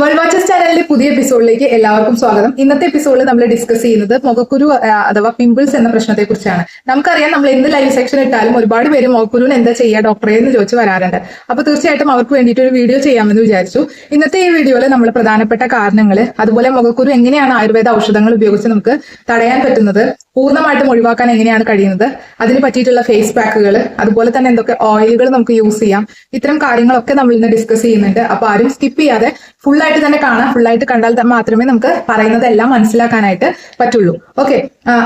World watches ചാനലിന്റെ പുതിയ എപ്പിസോഡിലേക്ക് എല്ലാവർക്കും സ്വാഗതം. ഇന്നത്തെ എപ്പിസോഡിൽ നമ്മൾ ഡിസ്കസ് ചെയ്യുന്നത് മുഖക്കുരു അഥവാ പിമ്പിൾസ് എന്ന പ്രശ്നത്തെ കുറിച്ചാണ് നമുക്കറിയാം നമ്മൾ എന്ത് ലൈവ് സെക്ഷൻ ഇട്ടാലും ഒരുപാട് പേര് മുഖക്കുരുവിന് എന്താ ചെയ്യുക ഡോക്ടറെ എന്ന് ചോദിച്ച് വരാറുണ്ട്. അപ്പൊ തീർച്ചയായിട്ടും അവർക്ക് വേണ്ടിയിട്ട് ഒരു വീഡിയോ ചെയ്യാമെന്ന് വിചാരിച്ചു. ഇന്നത്തെ ഈ വീഡിയോയിൽ നമ്മൾ പ്രധാനപ്പെട്ട കാരണങ്ങൾ അതുപോലെ മുഖക്കുരു എങ്ങനെയാണ് ആയുർവേദ ഔഷധങ്ങൾ ഉപയോഗിച്ച് നമുക്ക് തടയാൻ പറ്റുന്നത് പൂർണമായിട്ടും ഒഴിവാക്കാൻ എങ്ങനെയാണ് കഴിയുന്നത് അതിന് പറ്റിയിട്ടുള്ള ഫേസ് പാക്കുകൾ അതുപോലെ തന്നെ എന്തൊക്കെ ഓയിലുകൾ നമുക്ക് യൂസ് ചെയ്യാം ഇത്തരം കാര്യങ്ങളൊക്കെ നമ്മൾ ഇന്ന് ഡിസ്കസ് ചെയ്യുന്നുണ്ട്. അപ്പൊ ആരും സ്കിപ്പ് ചെയ്യാതെ full ആയിട്ട് തന്നെ കാണാം. ഫുൾ ആയിട്ട് കണ്ടാൽ മാത്രമേ നമുക്ക് പറയുന്നത് എല്ലാം മനസ്സിലാക്കാനായിട്ട് പറ്റുള്ളൂ. ഓക്കെ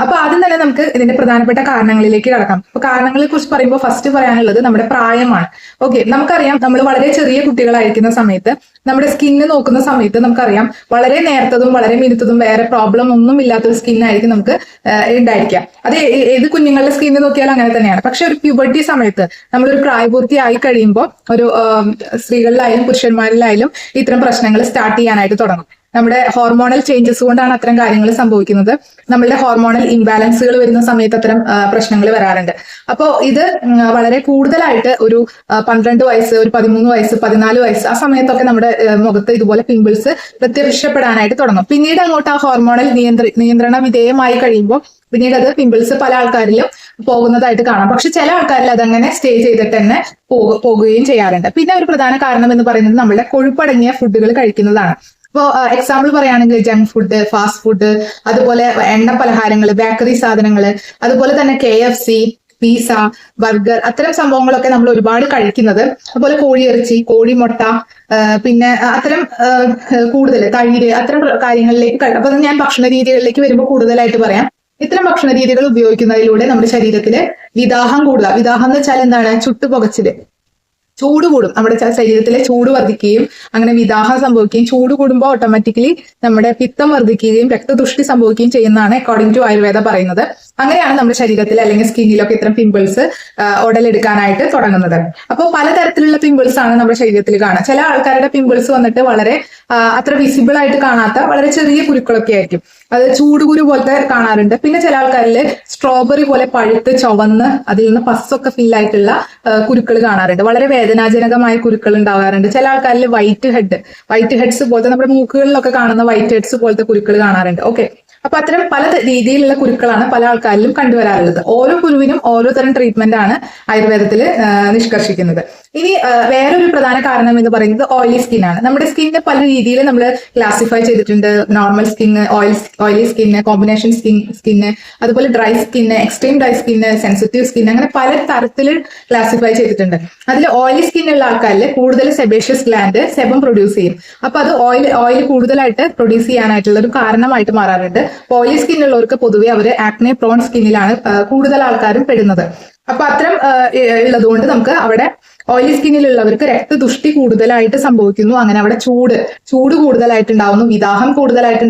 അപ്പൊ ആദ്യം തന്നെ നമുക്ക് ഇതിന്റെ പ്രധാനപ്പെട്ട കാരണങ്ങളിലേക്ക് കടക്കാം. അപ്പൊ കാരണങ്ങളെ കുറിച്ച് പറയുമ്പോൾ ഫസ്റ്റ് പറയാനുള്ളത് നമ്മുടെ പ്രായമാണ്. ഓക്കെ നമുക്കറിയാം നമ്മൾ വളരെ ചെറിയ കുട്ടികളായിരിക്കുന്ന സമയത്ത് നമ്മുടെ സ്കിന്ന് നോക്കുന്ന സമയത്ത് നമുക്കറിയാം വളരെ നേർത്തതും വളരെ മിനുത്തതും വേറെ പ്രോബ്ലം ഒന്നും ഇല്ലാത്ത ഇല്ലാത്തൊരു സ്കിന്നായിരിക്കും നമുക്ക് ഉണ്ടായിരിക്കാം അത് ഏത് കുഞ്ഞുങ്ങളുടെ സ്കിന്ന് നോക്കിയാലും അങ്ങനെ തന്നെയാണ്. പക്ഷെ ഒരു പ്യൂബർട്ടി സമയത്ത് നമ്മളൊരു പ്രായപൂർത്തി ആയി കഴിയുമ്പോൾ ഒരു സ്ത്രീകളിലായാലും പുരുഷന്മാരിലായാലും ഇത്തരം പ്രശ്നങ്ങൾ സ്റ്റാർട്ട് ചെയ്യാനായിട്ട് തുടങ്ങും. നമ്മുടെ ഹോർമോണൽ ചേഞ്ചസ് കൊണ്ടാണ് അത്തരം കാര്യങ്ങൾ സംഭവിക്കുന്നത്. നമ്മളുടെ ഹോർമോണൽ ഇംബാലൻസുകൾ വരുന്ന സമയത്ത് അത്തരം പ്രശ്നങ്ങൾ വരാറുണ്ട്. അപ്പോൾ ഇത് വളരെ കൂടുതലായിട്ട് ഒരു പന്ത്രണ്ട് വയസ്സ് ഒരു പതിമൂന്ന് വയസ്സ് പതിനാല് വയസ്സ് ആ സമയത്തൊക്കെ നമ്മുടെ മുഖത്ത് ഇതുപോലെ പിമ്പിൾസ് പ്രത്യക്ഷപ്പെടാനായിട്ട് തുടങ്ങും. പിന്നീട് അങ്ങോട്ട് ആ ഹോർമോണൽ നിയന്ത്ര നിയന്ത്രണ വിധേയമായി കഴിയുമ്പോൾ പിന്നീട് അത് പിമ്പിൾസ് പല ആൾക്കാരിലും പോകുന്നതായിട്ട് കാണാം. പക്ഷെ ചില ആൾക്കാരിൽ അതങ്ങനെ സ്റ്റേ ചെയ്തിട്ട് തന്നെ പോകു- പോകുകയും ചെയ്യാറുണ്ട്. പിന്നെ ഒരു പ്രധാന കാരണം എന്ന് പറയുന്നത് നമ്മുടെ കൊഴുപ്പടങ്ങിയ ഫുഡുകൾ കഴിക്കുന്നതാണ്. ഇപ്പോ എക്സാമ്പിൾ പറയുകയാണെങ്കിൽ ജങ്ക് ഫുഡ് ഫാസ്റ്റ് ഫുഡ് അതുപോലെ എണ്ണ പലഹാരങ്ങൾ ബേക്കറി സാധനങ്ങൾ അതുപോലെ തന്നെ K F C pizza burger അത്തരം സംഭവങ്ങളൊക്കെ നമ്മൾ ഒരുപാട് കഴിക്കുന്നത്. അതുപോലെ കോഴിയിറച്ചി കോഴിമുട്ട പിന്നെ അത്തരം കൂടുതൽ തൈര് അത്തരം കാര്യങ്ങളിലേക്ക് അപ്പൊ ഞാൻ ഭക്ഷണ രീതികളിലേക്ക് വരുമ്പോൾ കൂടുതലായിട്ട് പറയാം. ഇത്തരം ഭക്ഷണ രീതികൾ ഉപയോഗിക്കുന്നതിലൂടെ നമ്മുടെ ശരീരത്തിൽ വിദാഹം കൂടുക. വിദാഹം എന്ന് വെച്ചാൽ എന്താണ്? ചുട്ടുപുകച്ചിൽ. ചൂട് കൂടും. നമ്മുടെ ശരീരത്തിലെ ചൂട് വർദ്ധിക്കുകയും അങ്ങനെ വിദാഹം സംഭവിക്കുകയും ചൂട് കൂടുമ്പോൾ ഓട്ടോമാറ്റിക്കലി നമ്മുടെ പിത്തം വർദ്ധിക്കുകയും രക്തതുഷ്ടി സംഭവിക്കുകയും ചെയ്യുന്നതാണ് അക്കോർഡിംഗ് ടു ആയുർവേദ പറയുന്നത്. അങ്ങനെയാണ് നമ്മുടെ ശരീരത്തിൽ അല്ലെങ്കിൽ സ്കിന്നിലൊക്കെ ഇത്തരം പിമ്പിൾസ് ഉടലെടുക്കാനായിട്ട് തുടങ്ങുന്നത്. അപ്പോൾ പലതരത്തിലുള്ള പിമ്പിൾസ് ആണ് നമ്മുടെ ശരീരത്തിൽ കാണുക. ചില ആൾക്കാരുടെ പിമ്പിൾസ് വന്നിട്ട് വളരെ അത്ര വിസിബിൾ ആയിട്ട് കാണാത്ത വളരെ ചെറിയ കുരുക്കളൊക്കെ ആയിരിക്കും. അത് ചൂടുകുരു പോലത്തെ കാണാറുണ്ട്. പിന്നെ ചില ആൾക്കാരിൽ സ്ട്രോബെറി പോലെ പഴുത്ത് ചുവന്ന് അതിൽ നിന്ന് പസ്സൊക്കെ ഫില്ലായിട്ടുള്ള കുരുക്കൾ കാണാറുണ്ട്. വളരെ വേദനാജനകമായ കുരുക്കൾ ഉണ്ടാവാറുണ്ട്. ചില ആൾക്കാരിൽ വൈറ്റ് ഹെഡ് വൈറ്റ് ഹെഡ്സ് പോലത്തെ നമ്മുടെ മൂക്കുകളിലൊക്കെ കാണുന്ന വൈറ്റ് ഹെഡ്സ് പോലത്തെ കുരുക്കൾ കാണാറുണ്ട്. ഓക്കെ അപ്പൊ അത്തരം പല രീതിയിലുള്ള കുരുക്കളാണ് പല ആൾക്കാരിലും കണ്ടുവരാറുള്ളത്. ഓരോ കുരുവിനും ഓരോ തരം ട്രീറ്റ്മെന്റ് ആണ് ആയുർവേദത്തിൽ നിഷ്കർഷിക്കുന്നത്. ഇനി വേറൊരു പ്രധാന കാരണം എന്ന് പറയുന്നത് ഓയിലി സ്കിൻ ആണ്. നമ്മുടെ സ്കിന്നെ പല രീതിയിൽ നമ്മൾ ക്ലാസിഫൈ ചെയ്തിട്ടുണ്ട്. Normal skin oil oily skin combination skin skin അതുപോലെ dry skin extreme dry skin sensitive skin അങ്ങനെ പല തരത്തിൽ ക്ലാസിഫൈ ചെയ്തിട്ടുണ്ട്. അതിൽ ഓയിലി സ്കിൻ ഉള്ള ആൾക്കാരിൽ കൂടുതൽ സെബേഷ്യസ് ഗ്ലാൻഡ് സെബം പ്രൊഡ്യൂസ് ചെയ്യും. അപ്പൊ അത് ഓയിൽ ഓയിൽ കൂടുതലായിട്ട് പ്രൊഡ്യൂസ് ചെയ്യാനായിട്ടുള്ള ഒരു കാരണമായിട്ട് മാറാറുണ്ട്. ഓയിലി സ്കിൻ ഉള്ളവർക്ക് പൊതുവെ അവർ ആക്നെ പ്രോൺ സ്കിന്നിലാണ് കൂടുതൽ ആൾക്കാരും പെടുന്നത്. അപ്പൊ അത്തരം ഉള്ളതുകൊണ്ട് നമുക്ക് അവിടെ ഓയിലി സ്കിന്നിലുള്ളവർക്ക് രക്തദുഷ്ടി കൂടുതലായിട്ട് സംഭവിക്കുന്നു. അങ്ങനെ അവിടെ ചൂട് ചൂട് കൂടുതലായിട്ട് ഉണ്ടാവുന്നു വിദാഹം കൂടുതലായിട്ട്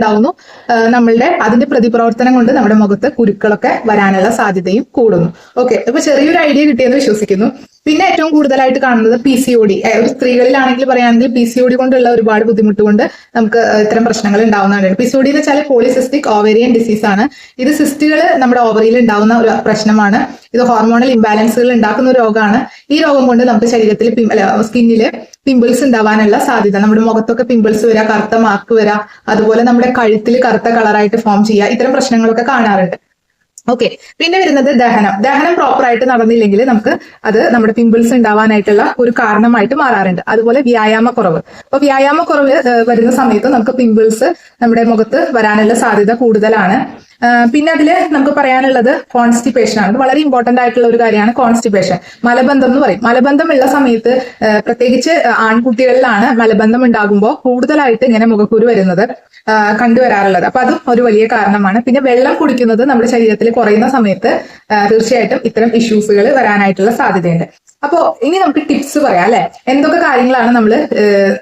ആ, നമ്മളുടെ അതിന്റെ പ്രതിപ്രവർത്തനം കൊണ്ട് നമ്മുടെ മുഖത്ത് കുരുക്കളൊക്കെ വരാനുള്ള സാധ്യതയും കൂടുന്നു. ഓക്കെ അപ്പൊ ചെറിയൊരു ഐഡിയ കിട്ടിയെന്ന് വിശ്വസിക്കുന്നു. പിന്നെ ഏറ്റവും കൂടുതലായിട്ട് കാണുന്നത് പി സി ഒ ഡി സ്ത്രീകളിലാണെങ്കിൽ പറയുകയാണെങ്കിൽ പി സി ഒ ഡി കൊണ്ടുള്ള ഒരുപാട് ബുദ്ധിമുട്ട് കൊണ്ട് നമുക്ക് ഇത്തരം പ്രശ്നങ്ങൾ ഉണ്ടാവുന്നതാണ്. പി സി ഒ ഡി എന്ന് വെച്ചാൽ പോളിസിസ്റ്റിക് ഓവേറിയൻ ഡിസീസ് ആണ്. ഇത് സിസ്റ്റുകൾ നമ്മുടെ ഓവറിയിൽ ഉണ്ടാവുന്ന ഒരു പ്രശ്നമാണ്. ഇത് ഹോർമോണൽ ഇംബാലൻസുകൾ ഉണ്ടാക്കുന്ന ഒരു രോഗമാണ്. ഈ രോഗം കൊണ്ട് നമുക്ക് ശരീരത്തിൽ സ്കിന്നിൽ പിമ്പിൾസ് ഉണ്ടാവാനുള്ള സാധ്യത നമ്മുടെ മുഖത്തൊക്കെ പിമ്പിൾസ് വരാ കറുത്ത മാർക്ക് വരാ അതുപോലെ നമ്മുടെ കഴുത്തിൽ കറുത്ത കളറായിട്ട് ഫോം ചെയ്യുക ഇത്തരം പ്രശ്നങ്ങളൊക്കെ കാണാറുണ്ട്. ഓക്കെ പിന്നെ വരുന്നത് ദഹനം. ദഹനം പ്രോപ്പർ ആയിട്ട് നടന്നില്ലെങ്കിൽ നമുക്ക് അത് നമ്മുടെ പിമ്പിൾസ് ഉണ്ടാവാനായിട്ടുള്ള ഒരു കാരണമായിട്ട് മാറാറുണ്ട്. അതുപോലെ വ്യായാമക്കുറവ്. അപ്പൊ വ്യായാമക്കുറവ് വരുന്ന സമയത്ത് നമുക്ക് പിമ്പിൾസ് നമ്മുടെ മുഖത്ത് വരാനുള്ള സാധ്യത കൂടുതലാണ്. പിന്നെ അതിൽ നമുക്ക് പറയാനുള്ളത് കോൺസ്റ്റിപ്പേഷൻ ആണ്. വളരെ ഇമ്പോർട്ടന്റ് ആയിട്ടുള്ള ഒരു കാര്യമാണ് കോൺസ്റ്റിപ്പേഷൻ മലബന്ധം എന്ന് പറയും. മലബന്ധം ഉള്ള സമയത്ത് പ്രത്യേകിച്ച് ആൺകുട്ടികളിലാണ് മലബന്ധം ഉണ്ടാകുമ്പോൾ കൂടുതലായിട്ട് ഇങ്ങനെ മുഖക്കുരു വരുന്നത് കണ്ടുവരാറുള്ളത്. അപ്പൊ അതും ഒരു വലിയ കാരണമാണ്. പിന്നെ വെള്ളം കുടിക്കുന്നത് നമ്മുടെ ശരീരത്തിൽ കുറയുന്ന സമയത്ത് തീർച്ചയായിട്ടും ഇത്തരം ഇഷ്യൂസുകൾ വരാനായിട്ടുള്ള സാധ്യതയുണ്ട്. അപ്പോ ഇനി നമുക്ക് ടിപ്സ് പറയാം അല്ലെ? എന്തൊക്കെ കാര്യങ്ങളാണ് നമ്മൾ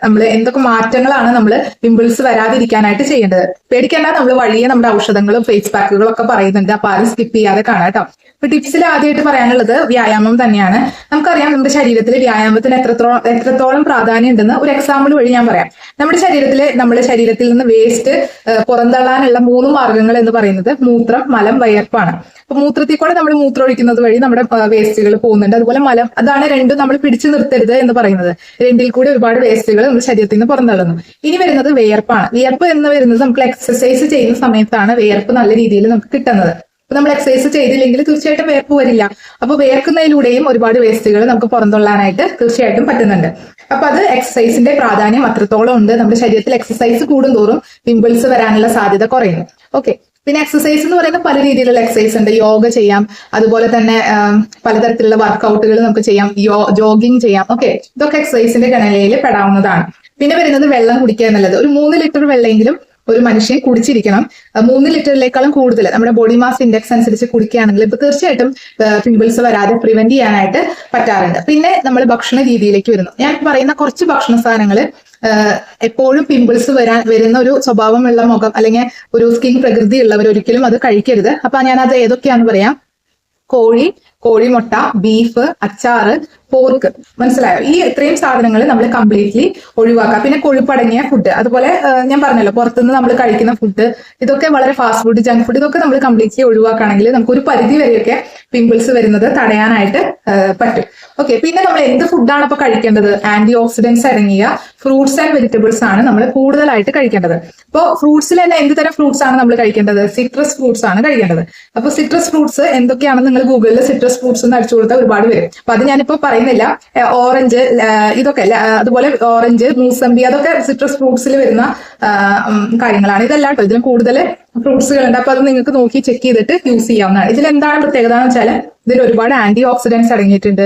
നമ്മൾ എന്തൊക്കെ മാറ്റങ്ങളാണ് നമ്മൾ പിമ്പിൾസ് വരാതിരിക്കാനായിട്ട് ചെയ്യേണ്ടത്? പേടിക്കേണ്ട നമ്മൾ വഴിയെ നമ്മുടെ ഔഷധങ്ങളും ഫേസ് പാക്കുകളും ഒക്കെ പറയുന്നുണ്ട്. അപ്പൊ ആരും സ്കിപ്പ് ചെയ്യാതെ കാണാം കേട്ടോ. അപ്പൊ ടിപ്സിൽ ആദ്യമായിട്ട് പറയാനുള്ളത് വ്യായാമം തന്നെയാണ്. നമുക്കറിയാം നമ്മുടെ ശരീരത്തിൽ വ്യായാമത്തിന് എത്രത്തോളം എത്രത്തോളം പ്രാധാന്യം ഉണ്ടെന്ന് ഒരു എക്സാമ്പിൾ വഴി ഞാൻ പറയാം. നമ്മുടെ ശരീരത്തിൽ നമ്മുടെ ശരീരത്തിൽ നിന്ന് വേസ്റ്റ് പുറന്തള്ളാനുള്ള മൂന്ന് മാർഗങ്ങൾ എന്ന് പറയുന്നത് മൂത്രം മലം വയർപ്പാണ്. അപ്പൊ മൂത്രത്തിൽ കൂടെ നമ്മൾ മൂത്രം ഒഴിക്കുന്നത് വഴി നമ്മുടെ വേസ്റ്റുകൾ പോകുന്നുണ്ട്. അതുപോലെ മലം അതാണ് രണ്ടും നമ്മൾ പിടിച്ചു നിർത്തരുത് എന്ന് പറയുന്നത്. രണ്ടിൽ കൂടി ഒരുപാട് വേസ്റ്റുകൾ നമ്മുടെ ശരീരത്തിൽ നിന്ന് പുറന്തള്ളുന്നു ഇനി വരുന്നത് വിയർപ്പാണ്. വിയർപ്പ് എന്ന് വരുന്നത് നമുക്ക് എക്സസൈസ് ചെയ്യുന്ന സമയത്താണ് വിയർപ്പ് നല്ല രീതിയിൽ നമുക്ക് കിട്ടുന്നത്. അപ്പൊ നമ്മൾ എക്സസൈസ് ചെയ്തില്ലെങ്കിൽ തീർച്ചയായിട്ടും വേർപ്പ് വരില്ല. അപ്പൊ വേർക്കുന്നതിലൂടെയും ഒരുപാട് വേസ്റ്റുകൾ നമുക്ക് പുറന്തള്ളാനായിട്ട് തീർച്ചയായിട്ടും പറ്റുന്നുണ്ട്. അപ്പൊ അത് എക്സസൈസിന്റെ പ്രാധാന്യം അത്രത്തോളം ഉണ്ട്. നമ്മുടെ ശരീരത്തിൽ എക്സസൈസ് കൂടുന്തോറും പിമ്പിൾസ് വരാനുള്ള സാധ്യത കുറയുന്നു. ഓക്കെ പിന്നെ എക്സസൈസ് എന്ന് പറയുന്നത് പല രീതിയിലുള്ള എക്സസൈസ് ഉണ്ട്. യോഗ ചെയ്യാം. അതുപോലെ തന്നെ പലതരത്തിലുള്ള വർക്കൗട്ടുകൾ നമുക്ക് ചെയ്യാം. യോ ജോഗിങ് ചെയ്യാം. ഓക്കെ ഇതൊക്കെ എക്സസൈസിന്റെ ഗണനയിൽ പെടാവുന്നതാണ്. പിന്നെ വരുന്നത് വെള്ളം കുടിക്കുക എന്നുള്ളത്. ഒരു മൂന്ന് ലിറ്റർ വെള്ളമെങ്കിലും ഒരു മനുഷ്യൻ കുടിച്ചിരിക്കണം. മൂന്ന് ലിറ്ററിലേക്കാളും കൂടുതൽ. നമ്മുടെ ബോഡി മാസ് ഇൻഡെക്സ് അനുസരിച്ച് കുടിക്കുകയാണെങ്കിൽ ഇപ്പൊ തീർച്ചയായിട്ടും പിമ്പിൾസ് വരാതെ പ്രിവെന്റ് ചെയ്യാനായിട്ട് പറ്റാറുണ്ട്. പിന്നെ നമ്മൾ ഭക്ഷണ രീതിയിലേക്ക് വരുന്നു. ഞാൻ പറയുന്ന കുറച്ച് ഭക്ഷണ സാധനങ്ങൾ എപ്പോഴും പിമ്പിൾസ് വരാൻ വരുന്ന ഒരു സ്വഭാവമുള്ള മുഖം അല്ലെങ്കിൽ ഒരു സ്കിൻ പ്രകൃതി ഉള്ളവർ ഒരിക്കലും അത് കഴിക്കരുത്. അപ്പൊ ഞാനത് അത് ഏതൊക്കെയാന്ന് പറയാം. കോഴി കോഴിമുട്ട ബീഫ് അച്ചാറ് പോർക്ക് മനസ്സിലായോ? ഈ ഇത്രയും സാധനങ്ങൾ നമ്മൾ കംപ്ലീറ്റ്ലി ഒഴിവാക്കുക പിന്നെ കൊഴുപ്പടങ്ങിയ ഫുഡ് അതുപോലെ ഞാൻ പറഞ്ഞല്ലോ പുറത്തുനിന്ന് നമ്മൾ കഴിക്കുന്ന ഫുഡ് ഇതൊക്കെ വളരെ ഫാസ്റ്റ് ഫുഡ് ജങ്ക് ഫുഡ് ഇതൊക്കെ നമ്മൾ കംപ്ലീറ്റ്ലി ഒഴിവാക്കുകയാണെങ്കിൽ നമുക്ക് ഒരു പരിധി വരെയൊക്കെ പിമ്പിൾസ് വരുന്നത് തടയാനായിട്ട് പറ്റും. ഓക്കെ പിന്നെ നമ്മൾ എന്ത് ഫുഡാണ് ഇപ്പൊ കഴിക്കേണ്ടത്? ആന്റി ഓക്സിഡൻസ് അടങ്ങിയ ഫ്രൂട്ട്സ് ആൻഡ് വെജിറ്റബിൾസ് ആണ് നമ്മൾ കൂടുതലായിട്ട് കഴിക്കേണ്ടത്. അപ്പോൾ ഫ്രൂട്ട്സിൽ തന്നെ എന്ത് തരം ഫ്രൂട്ട്സ് ആണ് നമ്മൾ കഴിക്കേണ്ടത്? സിട്രസ് ഫ്രൂട്ട്സ് ആണ് കഴിക്കേണ്ടത്. അപ്പോൾ സിട്രസ് ഫ്രൂട്ട്സ് എന്തൊക്കെയാണെന്ന് നിങ്ങൾ ഗൂഗിളിൽ സിട്രസ് ഫ്രൂട്ട്സ് എന്ന് അടിച്ചു കൊടുത്താൽ ഒരുപാട് വരും അപ്പൊ അത് ഞാനിപ്പോ പറയുന്നില്ല. ഓറഞ്ച് ഇതൊക്കെ അതുപോലെ ഓറഞ്ച് മൂസമ്പി അതൊക്കെ സിട്രസ് ഫ്രൂട്ട്സിൽ വരുന്ന കാര്യങ്ങളാണ്. ഇതല്ല കേട്ടോ ഇതിന് കൂടുതൽ ഫ്രൂട്ട്സുകളുണ്ട്. അപ്പൊ അത് നിങ്ങൾക്ക് നോക്കി ചെക്ക് ചെയ്തിട്ട് യൂസ് ചെയ്യാവുന്നതാണ്. ഇതിൽ എന്താണ് പ്രത്യേകത എന്ന് വെച്ചാൽ ഇതിൽ ഒരുപാട് ആന്റി ഓക്സിഡൻസ് അടങ്ങിയിട്ടുണ്ട്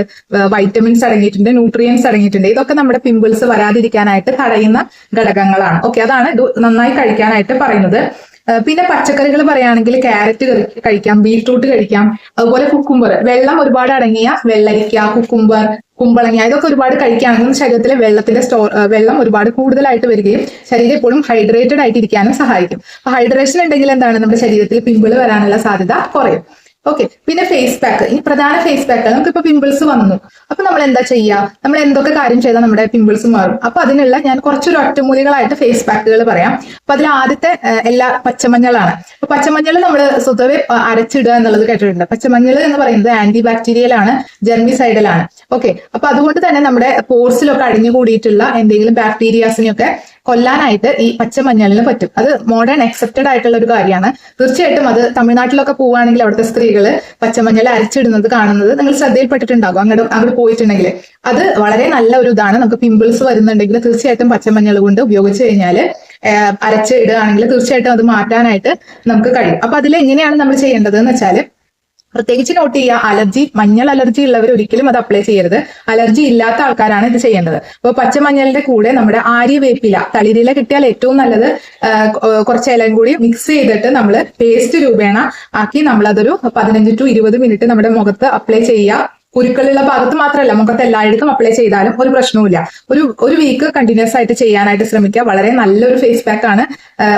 വൈറ്റമിൻസ് അടങ്ങിയിട്ടുണ്ട് ന്യൂട്രിയൻസ് അടങ്ങിയിട്ടുണ്ട്. ഇതൊക്കെ നമ്മുടെ പിമ്പിൾസ് വരാതിരിക്കാനായിട്ട് തടയുന്ന ഘടകങ്ങളാണ്. ഓക്കെ അതാണ് ഇത് നന്നായി കഴിക്കാനായിട്ട് പറയുന്നത്. പിന്നെ പച്ചക്കറികൾ പറയുകയാണെങ്കിൽ ക്യാരറ്റ് കഴിക്കാം ബീട്രൂട്ട് കഴിക്കാം അതുപോലെ കുക്കുംബർ വെള്ളം ഒരുപാട് അടങ്ങിയ വെള്ളരിക്ക കുക്കുംബർ കുമ്പളങ്ങ ഇതൊക്കെ ഒരുപാട് കഴിക്കുകയാണെങ്കിൽ ശരീരത്തിലെ വെള്ളത്തിന്റെ സ്റ്റോർ വെള്ളം ഒരുപാട് കൂടുതലായിട്ട് വരികയും ശരീരം എപ്പോഴും ഹൈഡ്രേറ്റഡ് ആയിട്ട് ഇരിക്കാനും സഹായിക്കും. അപ്പൊ ഹൈഡ്രേഷൻ ഉണ്ടെങ്കിൽ എന്താണ്? നമ്മുടെ ശരീരത്തിൽ പിമ്പിൾ വരാനുള്ള സാധ്യത കുറയും. ഓക്കെ പിന്നെ ഫേസ് പാക്ക് ഈ പ്രധാന ഫേസ് പാക്ക് നമുക്കിപ്പോ പിമ്പിൾസ് വന്നു. അപ്പൊ നമ്മൾ എന്താ ചെയ്യുക നമ്മൾ എന്തൊക്കെ കാര്യം ചെയ്താൽ നമ്മുടെ പിമ്പിൾസ് മാറും? അപ്പൊ അതിനുള്ള ഞാൻ കുറച്ചൊരു ഒറ്റമൂലികളായിട്ട് ഫേസ് പാക്കുകൾ പറയാം. അപ്പൊ അതിൽ ആദ്യത്തെ എല്ലാ പച്ചമഞ്ഞളാണ്. അപ്പൊ പച്ചമഞ്ഞൾ നമ്മൾ സ്വതവേ അരച്ചിടുക എന്നുള്ളത് കേട്ടിട്ടുണ്ട്. പച്ചമഞ്ഞൾ എന്ന് പറയുന്നത് ആന്റി ബാക്ടീരിയൽ ആണ് ജെർമിസൈഡൽ ആണ്. ഓക്കെ അപ്പൊ അതുകൊണ്ട് തന്നെ നമ്മുടെ പോർസിലൊക്കെ അടിഞ്ഞുകൂടിയിട്ടുള്ള എന്തെങ്കിലും ബാക്ടീരിയാസിനെയൊക്കെ കൊല്ലാനായിട്ട് ഈ പച്ചമഞ്ഞളിന് പറ്റും. അത് മോഡേൺ അക്സെപ്റ്റഡ് ആയിട്ടുള്ള ഒരു കാര്യമാണ്. തീർച്ചയായിട്ടും അത് തമിഴ്നാട്ടിലൊക്കെ പോവുകയാണെങ്കിൽ അവിടുത്തെ സ്ത്രീകൾ പച്ചമഞ്ഞൾ അരച്ചിടുന്നത് കാണുന്നത് നിങ്ങൾ ശ്രദ്ധയിൽപ്പെട്ടിട്ടുണ്ടാകും. അങ്ങോട്ട് അങ്ങോട്ട് പോയിട്ടുണ്ടെങ്കിൽ. അത് വളരെ നല്ല ഒരു ഇതാണ്. നമുക്ക് പിമ്പിൾസ് വരുന്നുണ്ടെങ്കിൽ തീർച്ചയായിട്ടും പച്ചമഞ്ഞൾ കൊണ്ട് ഉപയോഗിച്ച് കഴിഞ്ഞാൽ അരച്ച് ഇടുകയാണെങ്കിൽ തീർച്ചയായിട്ടും അത് മാറ്റാനായിട്ട് നമുക്ക് കഴിയും. അപ്പൊ അതിൽ എങ്ങനെയാണ് നമ്മൾ ചെയ്യേണ്ടത് എന്ന് വെച്ചാൽ പ്രത്യേകിച്ച് നോട്ട് ചെയ്യുക. അലർജി മഞ്ഞൾ അലർജി ഉള്ളവർ ഒരിക്കലും അത് അപ്ലൈ ചെയ്യരുത്. അലർജി ഇല്ലാത്ത ആൾക്കാരാണ് ഇത് ചെയ്യേണ്ടത്. അപ്പോൾ പച്ചമഞ്ഞളിന്റെ കൂടെ നമ്മുടെ ആര്യവേപ്പില തളിരില കിട്ടിയാൽ ഏറ്റവും നല്ലത് കുറച്ച് ഇലയും കൂടി മിക്സ് ചെയ്തിട്ട് നമ്മൾ പേസ്റ്റ് രൂപേണ ആക്കി നമ്മൾ അതൊരു പതിനഞ്ച് ടു ഇരുപത് മിനിറ്റ് നമ്മുടെ മുഖത്ത് അപ്ലൈ ചെയ്യുക. കുരുക്കളുള്ള ഭാഗത്ത് മാത്രമല്ല മുഖത്ത് എല്ലായിടത്തും അപ്ലൈ ചെയ്താലും ഒരു പ്രശ്നവുമില്ല. ഒരു ഒരു വീക്ക് കണ്ടിന്യൂസ് ആയിട്ട് ചെയ്യാനായിട്ട് ശ്രമിക്കുക. വളരെ നല്ലൊരു ഫേസ് പാക്ക് ആണ്.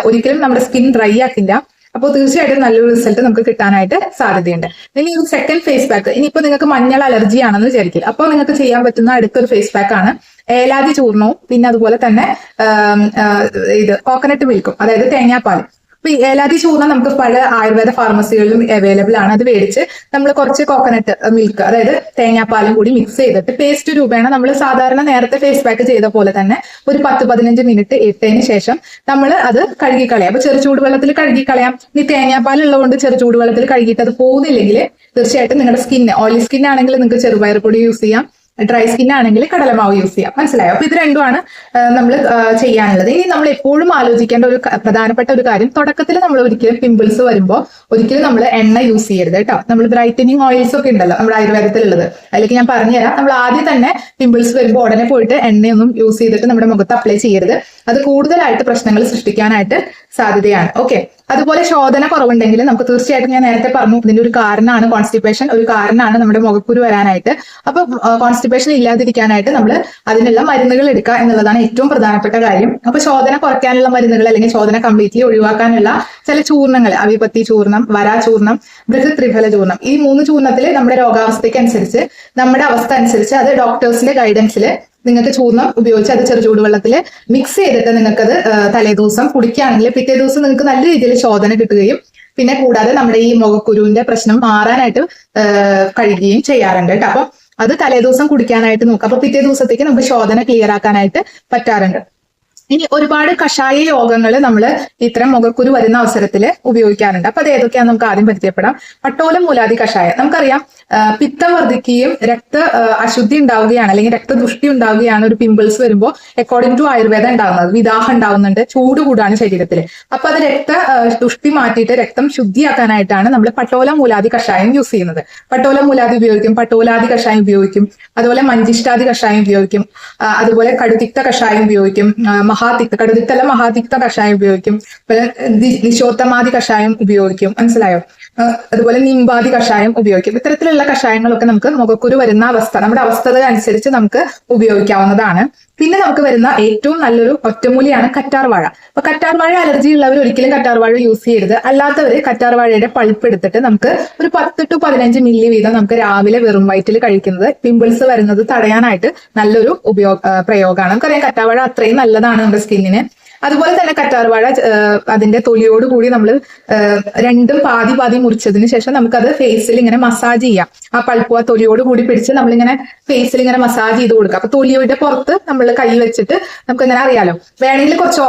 ഒരിക്കലും നമ്മുടെ സ്കിൻ ഡ്രൈ ആക്കില്ല. അപ്പോൾ തീർച്ചയായിട്ടും നല്ലൊരു റിസൾട്ട് നമുക്ക് കിട്ടാനായിട്ട് സാധ്യതയുണ്ട്. ഇനി ഒരു സെക്കൻഡ് ഫേസ് പാക്ക് ഇനിയിപ്പോൾ നിങ്ങൾക്ക് മഞ്ഞൾ അലർജി ആണെന്ന് വിചാരിക്കും അപ്പോൾ നിങ്ങൾക്ക് ചെയ്യാൻ പറ്റുന്ന അടുത്തൊരു ഫേസ് പാക്ക് ആണ്. ഏലാതി ചൂർണവും പിന്നെ അതുപോലെ തന്നെ ഇത് കോക്കനട്ട് മിൽക്കും അതായത് തേങ്ങാപ്പാൽ ഈ ഏലാതി ചൂർണം നമുക്ക് പല ആയുർവേദ ഫാർമസികളിലും അവൈലബിൾ ആണ്. അത് മേടിച്ച് നമ്മൾ കുറച്ച് കോക്കനട്ട് മിൽക്ക് അതായത് തേങ്ങാപ്പാലും കൂടി മിക്സ് ചെയ്തിട്ട് പേസ്റ്റ് രൂപേണ നമ്മൾ സാധാരണ നേരത്തെ ഫേസ് പാക്ക് ചെയ്ത പോലെ തന്നെ ഒരു പത്ത് പതിനഞ്ച് മിനിറ്റ് ഇട്ടതിന് ശേഷം നമ്മൾ അത് കഴുകി കളയാം അപ്പൊ ചെറു ചൂടുവെള്ളത്തിൽ കഴുകി കളയാം ഇനി തേങ്ങാപ്പാൽ ഉള്ളതുകൊണ്ട് ചെറു ചൂടുവെള്ളത്തിൽ കഴുകിയിട്ട് അത് പോകുന്നില്ലെങ്കിൽ തീർച്ചയായിട്ടും നിങ്ങളുടെ സ്കിന്ന് ഓയിലി സ്കിൻ ആണെങ്കിൽ നിങ്ങൾക്ക് ചെറുപയർ പൊടി യൂസ് ചെയ്യാം. ഡ്രൈ സ്കിൻ ആണെങ്കിൽ കടലമാവ് യൂസ് ചെയ്യാം. മനസ്സിലായോ? അപ്പൊ ഇത് രണ്ടുമാണ് നമ്മൾ ചെയ്യാനുള്ളത്. ഇനി നമ്മൾ എപ്പോഴും ആലോചിക്കേണ്ട ഒരു പ്രധാനപ്പെട്ട ഒരു കാര്യം തുടക്കത്തിൽ നമ്മൾ ഒരിക്കലും പിമ്പിൾസ് വരുമ്പോൾ ഒരിക്കലും നമ്മൾ എണ്ണ യൂസ് ചെയ്യരുത് കേട്ടോ. നമ്മൾ ബ്രൈറ്റനിങ് ഓയിൽസ് ഒക്കെ ഉണ്ടല്ലോ നമ്മുടെ ആയുർവേദത്തിലുള്ളത്. അതിലേക്ക് ഞാൻ പറഞ്ഞുതരാം. നമ്മൾ ആദ്യം തന്നെ പിമ്പിൾസ് വരുമ്പോൾ ഉടനെ പോയിട്ട് എണ്ണയൊന്നും യൂസ് ചെയ്തിട്ട് നമ്മുടെ മുഖത്ത് അപ്ലൈ ചെയ്യരുത്. അത് കൂടുതലായിട്ട് പ്രശ്നങ്ങൾ സൃഷ്ടിക്കാനായിട്ട് സാധ്യതയാണ്. ഓക്കെ അതുപോലെ ശോധന കുറവുണ്ടെങ്കിൽ നമുക്ക് തീർച്ചയായിട്ടും ഞാൻ നേരത്തെ പറഞ്ഞു ഇതിന്റെ ഒരു കാരണമാണ് കോൺസ്റ്റിപ്പേഷൻ ഒരു കാരണമാണ് നമ്മുടെ മുഖക്കുരു വരാനായിട്ട്. അപ്പൊ കോൺസ്റ്റിപ്പേഷൻ ഇല്ലാതിരിക്കാനായിട്ട് നമ്മൾ അതിനുള്ള മരുന്നുകൾ എടുക്കുക എന്നുള്ളതാണ് ഏറ്റവും പ്രധാനപ്പെട്ട കാര്യം. അപ്പൊ ശോധന കുറയ്ക്കാനുള്ള മരുന്നുകൾ അല്ലെങ്കിൽ ശോധന കംപ്ലീറ്റ്ലി ഒഴിവാക്കാനുള്ള ചില ചൂർണങ്ങൾ അവിപത്തി ചൂർണം വരാ ചൂർണം ബൃഹത് ത്രിഫല ചൂർണം ഈ മൂന്ന് ചൂർണത്തിൽ നമ്മുടെ രോഗാവസ്ഥയ്ക്ക് അനുസരിച്ച് നമ്മുടെ അവസ്ഥ അനുസരിച്ച് അത് ഡോക്ടേഴ്സിന്റെ ഗൈഡൻസിൽ നിങ്ങൾക്ക് ചൂർണം ഉപയോഗിച്ച് അത് ചെറു ചൂടുവെള്ളത്തിൽ മിക്സ് ചെയ്തിട്ട് നിങ്ങൾക്കത് തലേദിവസം കുടിക്കുകയാണെങ്കിൽ പിറ്റേ ദിവസം നിങ്ങൾക്ക് നല്ല രീതിയിൽ ശോധന കിട്ടുകയും പിന്നെ കൂടാതെ നമ്മുടെ ഈ മുഖക്കുരുവിന്റെ പ്രശ്നം മാറാനായിട്ട് കഴിയുകയും ചെയ്യാറുണ്ട് കേട്ടോ. അപ്പം അത് തലേദിവസം കുടിക്കാനായിട്ട് നോക്കാം അപ്പൊ പിറ്റേ ദിവസത്തേക്ക് നമുക്ക് ശോധന ക്ലിയർ ആക്കാനായിട്ട് പറ്റാറുണ്ട്. ഇനി ഒരുപാട് കഷായ യോഗങ്ങൾ നമ്മൾ ഇത്തരം മുഖക്കുരു വരുന്ന അവസരത്തിൽ ഉപയോഗിക്കാറുണ്ട്. അപ്പൊ അത് ഏതൊക്കെയാന്ന് നമുക്ക് ആദ്യം പരിചയപ്പെടാം. പട്ടോലം മൂലാതി കഷായം. നമുക്കറിയാം പിത്തം വർദ്ധിക്കുകയും രക്ത അശുദ്ധി ഉണ്ടാവുകയാണ് അല്ലെങ്കിൽ രക്തദുഷ്ടി ഉണ്ടാവുകയാണ് ഒരു പിമ്പിൾസ് വരുമ്പോൾ അക്കോർഡിംഗ് ടു ആയുർവേദം ഉണ്ടാകുന്നത് വിദാഹം ഉണ്ടാവുന്നുണ്ട് ചൂട് കൂടാണ് ശരീരത്തിൽ അപ്പൊ അത് രക്ത ദുഷ്ടി മാറ്റിയിട്ട് രക്തം ശുദ്ധിയാക്കാനായിട്ടാണ് നമ്മൾ പട്ടോലം മൂലാതി കഷായം യൂസ് ചെയ്യുന്നത്. പട്ടോലം മൂലാതി ഉപയോഗിക്കും പട്ടോലാതി കഷായം ഉപയോഗിക്കും അതുപോലെ മഞ്ചിഷ്ടാതി കഷായം ഉപയോഗിക്കും അതുപോലെ കടുതിക്ത കഷായം ഉപയോഗിക്കും മഹാതിക്ത കടുതിത്തല മഹാതിക്ത കഷായം ഉപയോഗിക്കും. പിന്നെ നിശോത്തമാതി കഷായം ഉപയോഗിക്കും. മനസ്സിലായോ? അതുപോലെ നിമ്പാതി കഷായം ഉപയോഗിക്കും. ഇത്തരത്തിലുള്ള കഷായങ്ങളൊക്കെ നമുക്ക് മുഖക്കുരു വരുന്ന അവസ്ഥ നമ്മുടെ അവസ്ഥത അനുസരിച്ച് നമുക്ക് ഉപയോഗിക്കാവുന്നതാണ്. പിന്നെ നമുക്ക് വരുന്ന ഏറ്റവും നല്ലൊരു ഒറ്റമൂലിയാണ് കറ്റാർവാഴ അപ്പൊ കറ്റാർവാഴ അലർജി ഉള്ളവർ ഒരിക്കലും കറ്റാർവാഴ യൂസ് ചെയ്യരുത്. അല്ലാത്തവർ കറ്റാർവാഴയുടെ പൾപ്പ് എടുത്തിട്ട് നമുക്ക് ഒരു പത്ത് ടു പതിനഞ്ച് മില്ലി വീതം നമുക്ക് രാവിലെ വെറും വയറ്റിൽ കഴിക്കുന്നത് പിമ്പിൾസ് വരുന്നത് തടയാനായിട്ട് നല്ലൊരു ഉപയോഗ പ്രയോഗമാണ്. നമുക്കറിയാം കറ്റാർവാഴ അത്രയും നല്ലതാണ് നമ്മുടെ സ്കിന്നിന്. അതുപോലെ തന്നെ കറ്റാർവാഴ അതിന്റെ തൊലിയോട് കൂടി നമ്മൾ രണ്ടും പാതി പാതി മുറിച്ചതിന് ശേഷം നമുക്കത് ഫേസിൽ ഇങ്ങനെ മസാജ് ചെയ്യാം. ആ പഴുപ്പ് ആ തൊലിയോട് കൂടി പിടിച്ച് നമ്മളിങ്ങനെ ഫേസിൽ ഇങ്ങനെ മസാജ് ചെയ്ത് കൊടുക്കുക അപ്പൊ തൊലിയുടെ പുറത്ത് നമ്മൾ കൈ വെച്ചിട്ട് നമുക്ക് ഇങ്ങനെ അറിയാലോ? വേണമെങ്കിൽ കുറച്ച്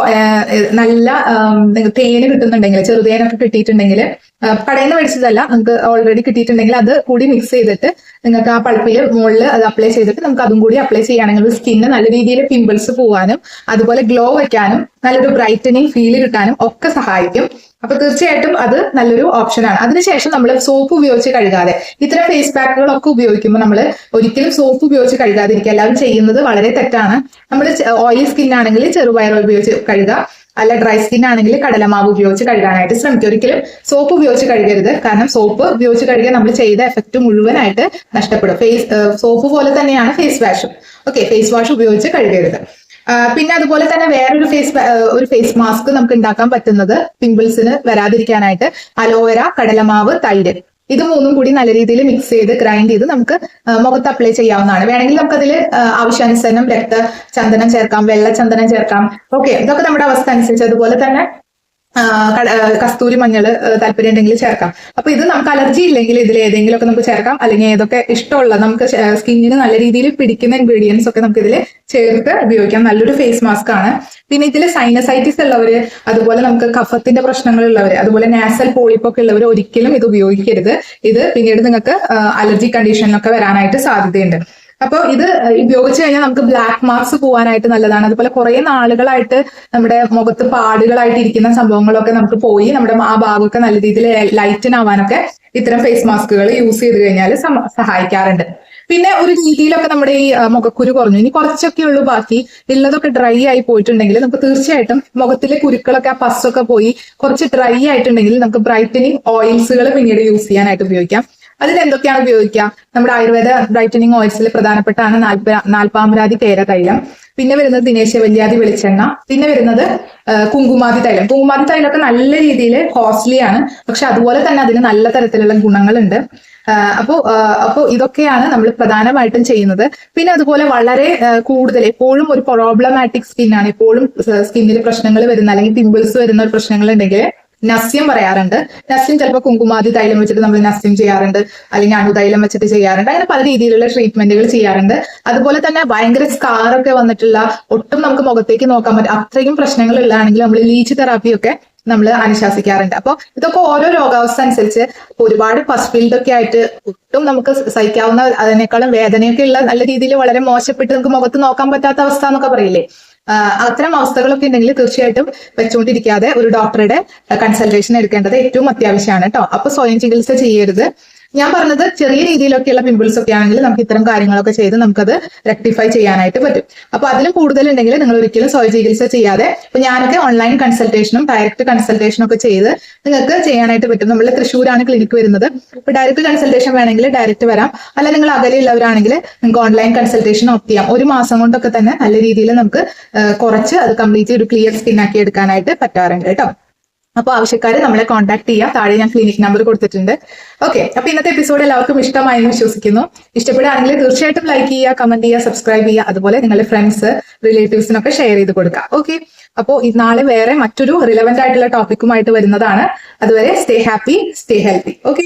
നല്ല തേന് കിട്ടുന്നുണ്ടെങ്കിൽ ചെറുതേനൊക്കെ കിട്ടിയിട്ടുണ്ടെങ്കിൽ കടയിൽ നിന്ന് മേടിച്ചതല്ല. നമുക്ക് ഓൾറെഡി കിട്ടിയിട്ടുണ്ടെങ്കിൽ അത് കൂടി മിക്സ് ചെയ്തിട്ട് നിങ്ങൾക്ക് ആ പൾപ്പിൽ മുകളിൽ അത് അപ്ലൈ ചെയ്തിട്ട് നമുക്ക് അതും കൂടി അപ്ലൈ ചെയ്യുകയാണെങ്കിൽ സ്കിന്ന് നല്ല രീതിയിൽ പിമ്പിൾസ് പോകാനും അതുപോലെ ഗ്ലോ വയ്ക്കാനും നല്ലൊരു ബ്രൈറ്റനിങ് ഫീൽ കിട്ടാനും ഒക്കെ സഹായിക്കും. അപ്പൊ തീർച്ചയായിട്ടും അത് നല്ലൊരു ഓപ്ഷനാണ് അതിനുശേഷം നമ്മൾ സോപ്പ് ഉപയോഗിച്ച് കഴുകാതെ. ഇത്തരം ഫേസ് പാക്കുകളൊക്കെ ഉപയോഗിക്കുമ്പോൾ നമ്മൾ ഒരിക്കലും സോപ്പ് ഉപയോഗിച്ച് കഴുകാതിരിക്കുക. എല്ലാവരും ചെയ്യുന്നത് വളരെ തെറ്റാണ്. നമ്മൾ ഓയിലി സ്കിന്നാണെങ്കിൽ ചെറുപയർ ഉപയോഗിച്ച് കഴുകുക. അല്ല ഡ്രൈ സ്കിൻ ആണെങ്കിൽ കടലമാവ് ഉപയോഗിച്ച് കഴുകാനായിട്ട് ശ്രമിക്കുക. ഒരിക്കലും സോപ്പ് ഉപയോഗിച്ച് കഴുകരുത്. കാരണം സോപ്പ് ഉപയോഗിച്ച് കഴുകിയാൽ നമ്മൾ ചെയ്ത എഫക്റ്റ് മുഴുവനായിട്ട് നഷ്ടപ്പെടും. ഫേസ് സോപ്പ് പോലെ തന്നെയാണ് ഫേസ് വാഷും ഓക്കെ ഫേസ് വാഷ് ഉപയോഗിച്ച് കഴുകരുത്. പിന്നെ അതുപോലെ തന്നെ വേറൊരു ഫേസ് ഒരു ഫേസ് മാസ്ക് നമുക്ക് ഉണ്ടാക്കാൻ പറ്റുന്നത് പിമ്പിൾസിന് വരാതിരിക്കാനായിട്ട് അലോവേര കടലമാവ് തൈര്. ഇത് മൂന്നും കൂടി നല്ല രീതിയിൽ മിക്സ് ചെയ്ത് ഗ്രൈൻഡ് ചെയ്ത് നമുക്ക് മുഖത്ത് അപ്ലൈ ചെയ്യാവുന്നതാണ്. വേണമെങ്കിൽ നമുക്കതിൽ ആവശ്യാനുസരണം രക്ത ചന്ദനം ചേർക്കാം വെള്ള ചന്ദനം ചേർക്കാം. ഓക്കെ ഇതൊക്കെ നമ്മുടെ അവസ്ഥ അനുസരിച്ച് അതുപോലെ തന്നെ കസ്തൂരി മഞ്ഞൾ താല്പര്യം ഉണ്ടെങ്കിൽ ചേർക്കാം. അപ്പൊ ഇത് നമുക്ക് അലർജി ഇല്ലെങ്കിൽ ഇതിൽ ഏതെങ്കിലും ഒക്കെ നമുക്ക് ചേർക്കാം. അല്ലെങ്കിൽ ഏതൊക്കെ ഇഷ്ടമുള്ള നമുക്ക് സ്കിന്നിന് നല്ല രീതിയിൽ പിടിക്കുന്ന ഇൻഗ്രീഡിയൻസ് ഒക്കെ നമുക്ക് ഇതിൽ ചേർത്ത് ഉപയോഗിക്കാം. നല്ലൊരു ഫേസ് മാസ്ക് ആണ്. പിന്നെ ഇതിൽ സൈനസൈറ്റിസ് ഉള്ളവര് അതുപോലെ നമുക്ക് കഫത്തിന്റെ പ്രശ്നങ്ങൾ ഉള്ളവര് അതുപോലെ നാസൽ പോളിപ്പൊക്കെ ഉള്ളവർ ഒരിക്കലും ഇത് ഉപയോഗിക്കരുത്. ഇത് പിന്നീട് നിങ്ങൾക്ക് അലർജി കണ്ടീഷനിലൊക്കെ വരാനായിട്ട് സാധ്യതയുണ്ട്. അപ്പോൾ ഇത് ഉപയോഗിച്ച് കഴിഞ്ഞാൽ നമുക്ക് ബ്ലാക്ക് മാർക്സ് പോകാനായിട്ട് നല്ലതാണ്. അതുപോലെ കുറെ നാളുകളായിട്ട് നമ്മുടെ മുഖത്ത് പാടുകളായിട്ട് ഇരിക്കുന്ന സംഭവങ്ങളൊക്കെ നമുക്ക് പോയി നമ്മുടെ ആ ഭാഗമൊക്കെ നല്ല രീതിയിൽ ലൈറ്റൻ ആവാനൊക്കെ ഇത്തരം ഫേസ് മാസ്കുകൾ യൂസ് ചെയ്ത് കഴിഞ്ഞാൽ സഹായിക്കാറുണ്ട്. പിന്നെ ഒരു രീതിയിലൊക്കെ നമ്മുടെ ഈ മുഖക്കുരു കുറഞ്ഞു. ഇനി കുറച്ചൊക്കെ ഉള്ളൂ ബാക്കി. ഉള്ളതൊക്കെ ഡ്രൈ ആയി പോയിട്ടുണ്ടെങ്കിൽ നമുക്ക് തീർച്ചയായിട്ടും മുഖത്തിലെ കുരുക്കളൊക്കെ ആ പസ്സൊക്കെ പോയി കുറച്ച് ഡ്രൈ ആയിട്ടുണ്ടെങ്കിൽ നമുക്ക് ബ്രൈറ്റനിങ് ഓയിൽസുകൾ പിന്നീട് യൂസ് ചെയ്യാനായിട്ട് ഉപയോഗിക്കാം. അതിൽ എന്തൊക്കെയാണ് ഉപയോഗിക്കുക? നമ്മുടെ ആയുർവേദ ബ്രൈറ്റനിങ് ഓയിൽസിൽ പ്രധാനപ്പെട്ടാണ് നാൽപ്പ നാൽപ്പാമരാതി കേര തൈലം പിന്നെ വരുന്നത് ദിനേശ വല്യാതി വെളിച്ചെണ്ണ പിന്നെ വരുന്നത് കുങ്കുമാതി തൈലം. കുങ്കുമാതി തൈലമൊക്കെ നല്ല രീതിയിൽ കോസ്റ്റ്ലി ആണ്. പക്ഷെ അതുപോലെ തന്നെ അതിന് നല്ല തരത്തിലുള്ള ഗുണങ്ങളുണ്ട്. അപ്പോൾ അപ്പോൾ ഇതൊക്കെയാണ് നമ്മൾ പ്രധാനമായിട്ടും ചെയ്യുന്നത്. പിന്നെ അതുപോലെ വളരെ കൂടുതൽ എപ്പോഴും ഒരു പ്രോബ്ലമാറ്റിക് സ്കിന്നാണ് എപ്പോഴും സ്കിന്നിൽ പ്രശ്നങ്ങൾ വരുന്ന അല്ലെങ്കിൽ പിമ്പിൾസ് വരുന്ന ഒരു പ്രശ്നങ്ങൾ ഉണ്ടെങ്കിൽ നസ്യം പറയാറുണ്ട്. നസ്യം ചിലപ്പോൾ കുങ്കുമാതി തൈലം വെച്ചിട്ട് നമ്മൾ നസ്യം ചെയ്യാറുണ്ട്. അല്ലെങ്കിൽ അണുതൈലം വെച്ചിട്ട് ചെയ്യാറുണ്ട്. അങ്ങനെ പല രീതിയിലുള്ള ട്രീറ്റ്മെന്റുകൾ ചെയ്യാറുണ്ട്. അതുപോലെ തന്നെ ഭയങ്കര സ്കാറൊക്കെ വന്നിട്ടുള്ള ഒട്ടും നമുക്ക് മുഖത്തേക്ക് നോക്കാൻ പറ്റും അത്രയും പ്രശ്നങ്ങൾ ഉള്ളതാണെങ്കിൽ നമ്മൾ ലീച്ച് തെറാപ്പിയൊക്കെ നമ്മൾ അനുശാസിക്കാറുണ്ട്. അപ്പോൾ ഇതൊക്കെ ഓരോ രോഗാവസ്ഥ അനുസരിച്ച് ഒരുപാട് ഫസ്റ്റ് ഫീൽഡ് ഒക്കെ ആയിട്ട് ഒട്ടും നമുക്ക് സഹിക്കാവുന്ന അതിനേക്കാളും വേദനയൊക്കെ ഉള്ള നല്ല രീതിയിൽ വളരെ മോശപ്പെട്ട് നമുക്ക് മുഖത്ത് നോക്കാൻ പറ്റാത്ത അവസ്ഥ എന്നൊക്കെ പറയില്ലേ? അത്തരം അവസ്ഥകളൊക്കെ ഉണ്ടെങ്കിൽ തീർച്ചയായിട്ടും വെച്ചുകൊണ്ടിരിക്കാതെ ഒരു ഡോക്ടറുടെ കൺസൾട്ടേഷൻ എടുക്കേണ്ടത് ഏറ്റവും അത്യാവശ്യമാണ് കേട്ടോ അപ്പൊ സ്വയം ചികിത്സ ചെയ്യരുത്. ഞാൻ പറഞ്ഞത് ചെറിയ രീതിയിലൊക്കെയുള്ള പിമ്പിൾസ് ഒക്കെ ആണെങ്കിൽ നമുക്ക് ഇത്തരം കാര്യങ്ങളൊക്കെ ചെയ്ത് നമുക്കത് റെക്ടിഫൈ ചെയ്യാനായിട്ട് പറ്റും. അപ്പൊ അതിലും കൂടുതൽ ഉണ്ടെങ്കിൽ നിങ്ങൾ ഒരിക്കലും സ്വയം ചികിത്സ ചെയ്യാതെ ഇപ്പൊ ഞാനൊക്കെ ഓൺലൈൻ കൺസൾട്ടേഷനും ഡയറക്റ്റ് കൺസൾട്ടേഷനും ഒക്കെ ചെയ്ത് നിങ്ങൾക്ക് ചെയ്യാനായിട്ട് പറ്റും. നമ്മൾ തൃശ്ശൂരാണ് ക്ലിനിക്ക് വരുന്നത്. ഇപ്പൊ ഡയറക്റ്റ് കൺസൾട്ടേഷൻ വേണമെങ്കിൽ ഡയറക്റ്റ് വരാം. അല്ല നിങ്ങൾ അകലെയുള്ളവരാണെങ്കിൽ നിങ്ങൾക്ക് ഓൺലൈൻ കൺസൾട്ടേഷൻ ഓപ്റ്റ് ചെയ്യാം. ഒരു മാസം കൊണ്ടൊക്കെ തന്നെ നല്ല രീതിയിൽ നമുക്ക് കുറച്ച് അത് കംപ്ലീറ്റ് ഒരു ക്ലിയർ സ്കിൻ ആക്കി എടുക്കാനായിട്ട് പറ്റാറുണ്ട് കേട്ടോ. അപ്പോൾ ആവശ്യക്കാർ നമ്മളെ കോൺടാക്ട് ചെയ്യാം. താഴെ ഞാൻ ക്ലിനിക് നമ്പർ കൊടുത്തിട്ടുണ്ട്. ഓക്കെ അപ്പൊ ഇന്നത്തെ എപ്പിസോഡ് എല്ലാവർക്കും ഇഷ്ടമായി എന്ന് വിശ്വസിക്കുന്നു. ഇഷ്ടപ്പെടുകയാണെങ്കിൽ തീർച്ചയായിട്ടും ലൈക്ക് ചെയ്യുക കമന്റ് ചെയ്യുക സബ്സ്ക്രൈബ് ചെയ്യുക. അതുപോലെ നിങ്ങളുടെ ഫ്രണ്ട്സ് റിലേറ്റീവ്സിനൊക്കെ ഷെയർ ചെയ്ത് കൊടുക്കുക. ഓക്കെ അപ്പോൾ നാളെ വേറെ മറ്റൊരു റിലവന്റ് ആയിട്ടുള്ള ടോപ്പിക്കുമായിട്ട് വരുന്നതാണ്. അതുവരെ stay happy stay healthy okay